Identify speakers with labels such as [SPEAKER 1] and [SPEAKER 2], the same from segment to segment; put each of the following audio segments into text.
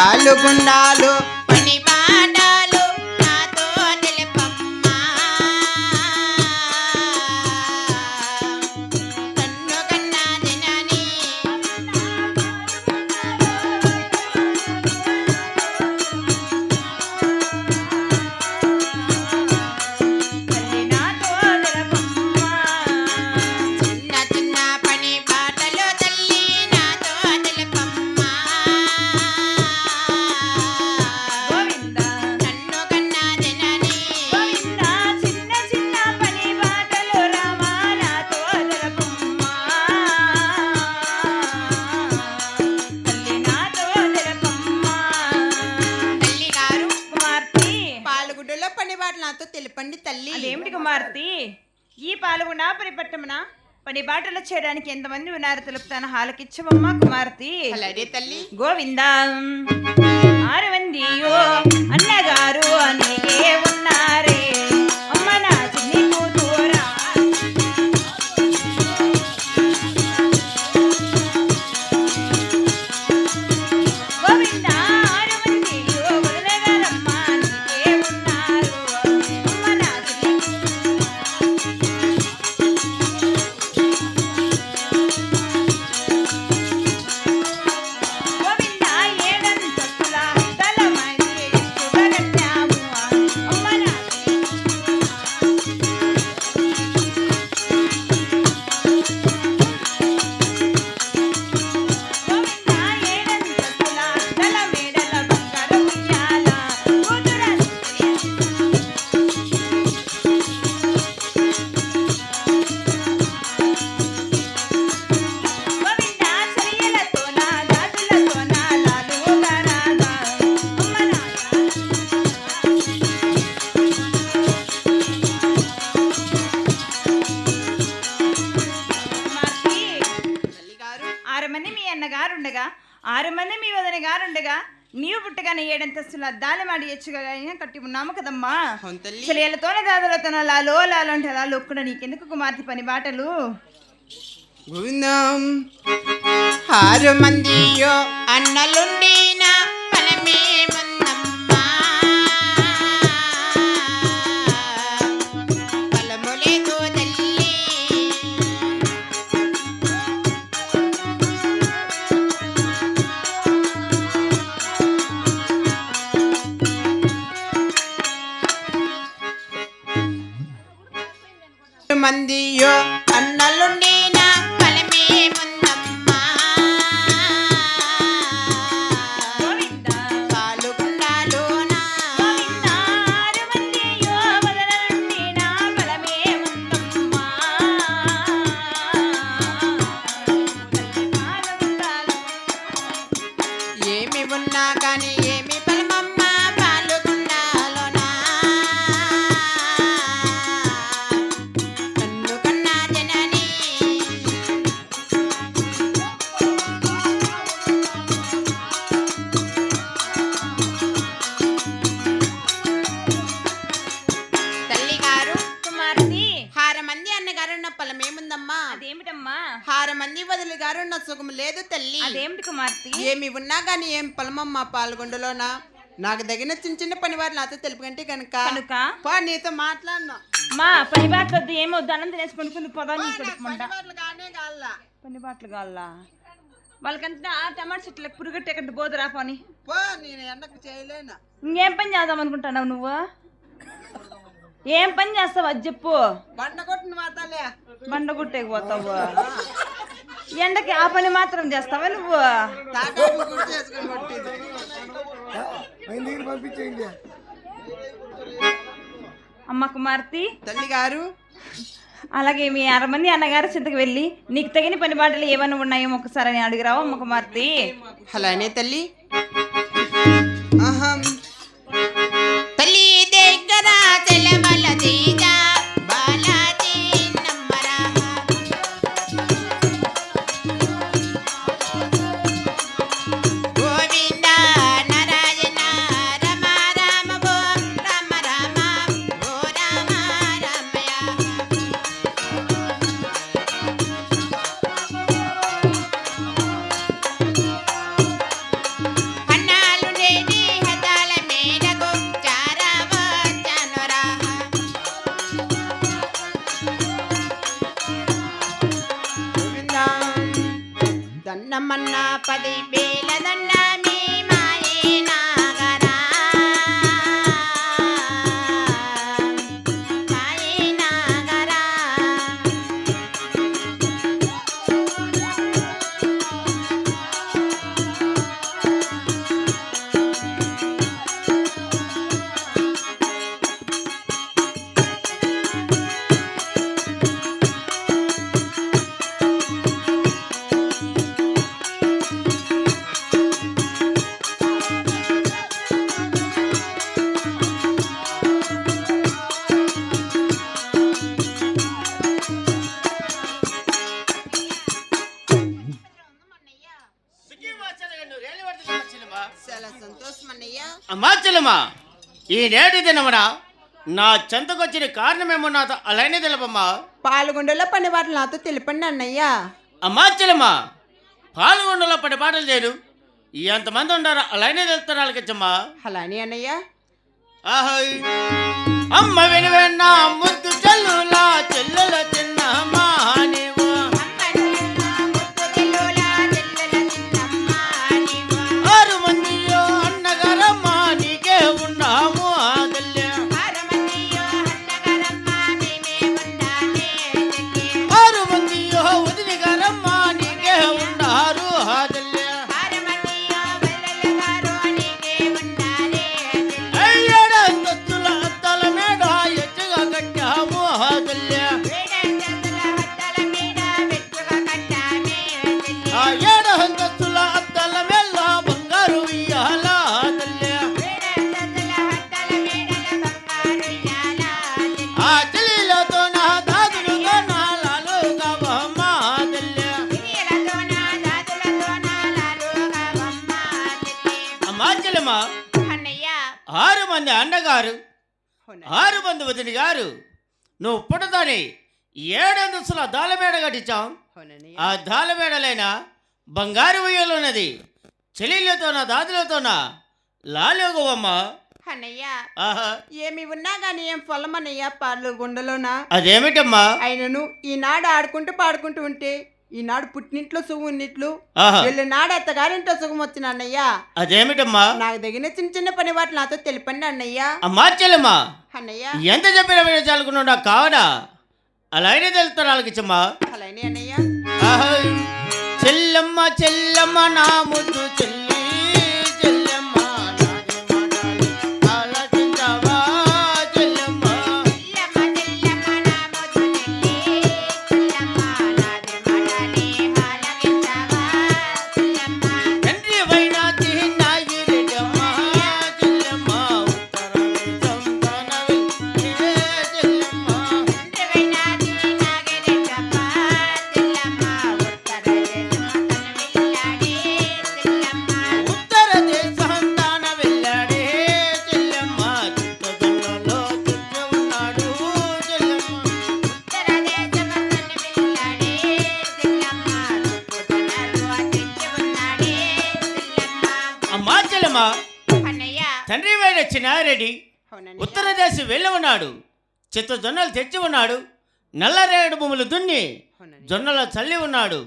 [SPEAKER 1] పాలుగుండాలు
[SPEAKER 2] గుండాలు
[SPEAKER 3] అదేమిటి కుమార్తె ఈ పాల్గొన పరిపట్టమున పని బాటలు చేయడానికి ఎంతమంది ఉన్నారు తెలుపుతాను. హాలకిచ్చవమ్మా కుమార్తె.
[SPEAKER 2] అలాగే తల్లి.
[SPEAKER 3] గోవింద. ఆరు మంది అన్నగారు అన్నయ్యే మంది మీ అన్నగారు ఉండగా ఆరు మంది మీ వదిన గారు ఉండగా నీవు పుట్టగానే ఏడంతస్తుల అద్దాలు మాడి ఎచ్చుగా కట్టి ఉన్నాము కదమ్మా. చెలియలతోన దాదులతోన లాలో లాలో అంటే లాలో ఒక్కడ నీకెందుకు కుమార్తె పని బాటలు?
[SPEAKER 2] గోవిందం ఆరు మందియో అన్నలుండిన ఆరు
[SPEAKER 3] మంది
[SPEAKER 2] వదిలి గారున్న సుఖం లేదు తల్లి.
[SPEAKER 3] అదేమిటి కుమార్తె?
[SPEAKER 2] ఏమి ఉన్నా గాని ఏం పొలమమ్మ పాల్గొండలోన? నాకు తగిన చిన్న చిన్న పని వారు నాతో తెలుపుకంటే కనుక
[SPEAKER 3] కనుక?
[SPEAKER 2] పో నీతో మాట్లాడినా.
[SPEAKER 3] మా పని బాటలు వద్దు ఏమొద్దు అన్నం తినేసి కొనుక్కుంది పోదా నీ
[SPEAKER 2] కానే కాల్లా.
[SPEAKER 3] పని బాటలు కావాలా వాళ్ళకంటే ఆ టమాటా చెట్లకు పురుగట్టు ఎక్కడ పోదురా పని.
[SPEAKER 2] పో నేను ఎండకు చేయలేను.
[SPEAKER 3] ఇంకేం పని చేద్దాం అనుకుంటున్నావు నువ్వు? ఏం పని చేస్తావు అది చెప్పు.
[SPEAKER 2] బండ కొట్టిన మాతలే
[SPEAKER 3] బండ గుట్టేకి పోతావు. ఎండకి ఆ పని మాత్రం చేస్తావా నువ్వు? అమ్మ కుమార్తె.
[SPEAKER 2] తల్లి గారు
[SPEAKER 3] అలాగే మీ అర మంది అన్నగారి చింతకు వెళ్ళి నీకు తగిన పని బాటలు ఏమైనా ఉన్నాయో ఒకసారి అని అడిగిరావు అమ్మ కుమార్తె?
[SPEAKER 2] అలానే తల్లి. అహం
[SPEAKER 1] ఈ నేటి దినమున నా చెంతకొచ్చిన కారణమేమో నాతో అలానే తెలపమ్మా.
[SPEAKER 2] పాల్గొండలో పనివారు నాతో తెలిపండి అన్నయ్య.
[SPEAKER 1] అమ్మా చెల్లెమ్మా పాల్గొండలో పడి పాటలు చేయరు ఎంతమంది ఉండారో అలానే తెలుస్తారు వాళ్ళకిచ్చమ్మా
[SPEAKER 2] అలానే అన్నయ్య.
[SPEAKER 1] అమ్మ వినువెన్న ముద్దు చెల్లులా చెల్లెల చిన్నమ్మా మంది అన్నగారు ఆరు మంది వదిలి గారు నువ్వు పుట్టదాని ఏడంతస్తుల దాలమేడ కట్టించాం ఆ దాలమేడలైన బంగారు ఉయ్యలున్నది చెల్లెళ్ళతోన దాదులతోన? లాలోగవమ్మ
[SPEAKER 2] అన్నయ్య ఏమి ఉన్నా గానీ ఏం పొలం అన్నయ్య పాల్గొండలోనా
[SPEAKER 1] అదేమిటమ్మా?
[SPEAKER 2] ఆయనను ఈనాడు ఆడుకుంటూ పాడుకుంటూ ఉంటే ఈనాడు పుట్టినింట్లో సుఖం ఉన్నట్లు
[SPEAKER 1] ఆహా.
[SPEAKER 2] వీళ్ళు నాడు అత్తగారింట్లో సుఖం వచ్చిన అన్నయ్య.
[SPEAKER 1] అదేమిటమ్మా?
[SPEAKER 2] నాకు తగిన చిన్న చిన్న పని వాటి నాతో తెలిపండి అన్నయ్య.
[SPEAKER 1] అమ్మా చెల్లెమ్మా.
[SPEAKER 2] అన్నయ్య.
[SPEAKER 1] ఎంత చెప్పిన వీడు చాలుకున్నా కావడా అలాగే తెలుస్తారు వాళ్ళకిచ్చమ్మా.
[SPEAKER 2] అలానే అన్నయ్య.
[SPEAKER 1] చెల్లెమ్మ చెల్లెమ్మ నా ముద్దు చెల్లి. తండ్రి వైన చిన్నారెడ్డి ఉత్తర దేశం వెళ్ళి ఉన్నాడు చిత్త జొన్నలు తెచ్చి ఉన్నాడు. నల్లరేగడి భూములు దున్ని. జొన్నలు చల్లి ఉన్నాడు.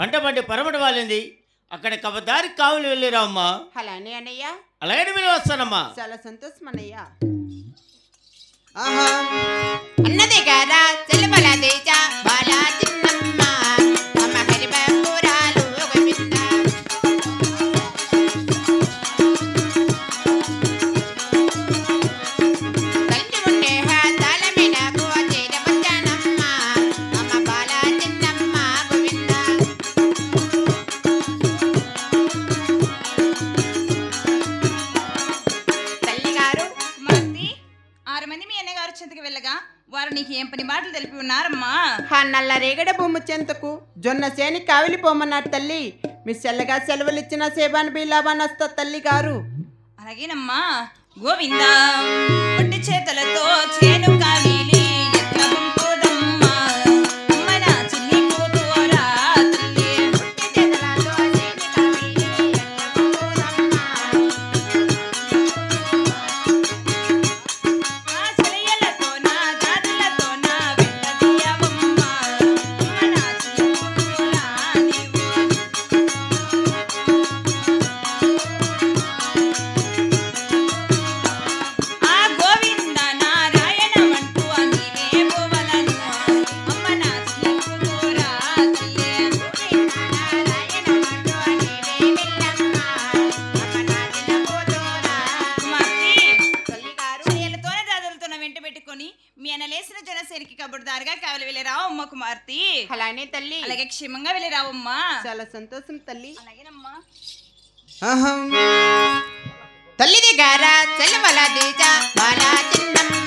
[SPEAKER 1] పంట పండి పరమటి వాలింది. అక్కడ కబదారి కావులు వెళ్ళిరా అమ్మా.
[SPEAKER 2] అలానే అన్నయ్య.
[SPEAKER 1] అలాగే మీరు వస్తానమ్మా.
[SPEAKER 2] చాలా సంతోషం అన్నయ్య. అన్నది దేశ బాలా చిన్నమ్మ
[SPEAKER 3] మాటలు తెలిపి ఉన్నారమ్మా.
[SPEAKER 2] ఆ నల్ల రేగడ బొమ్మ చెంతకు జొన్న సేని కావిలి పోమన్నారు తల్లి. మీ సెల్లగా సెలవులు ఇచ్చిన సేబాన్ బీలాబాన్ వస్తా తల్లి గారు.
[SPEAKER 3] అలాగేనమ్మా. గోవింద ఒట్టి చేతులతో చేను కావిలి క్షేమంగా వెళ్ళిరావమ్మా.
[SPEAKER 2] చాలా సంతోషం తల్లి.
[SPEAKER 3] అలాగేనమ్మా.
[SPEAKER 2] తల్లిది గారా చెల్లెమల దేశ బాలా చిన్న.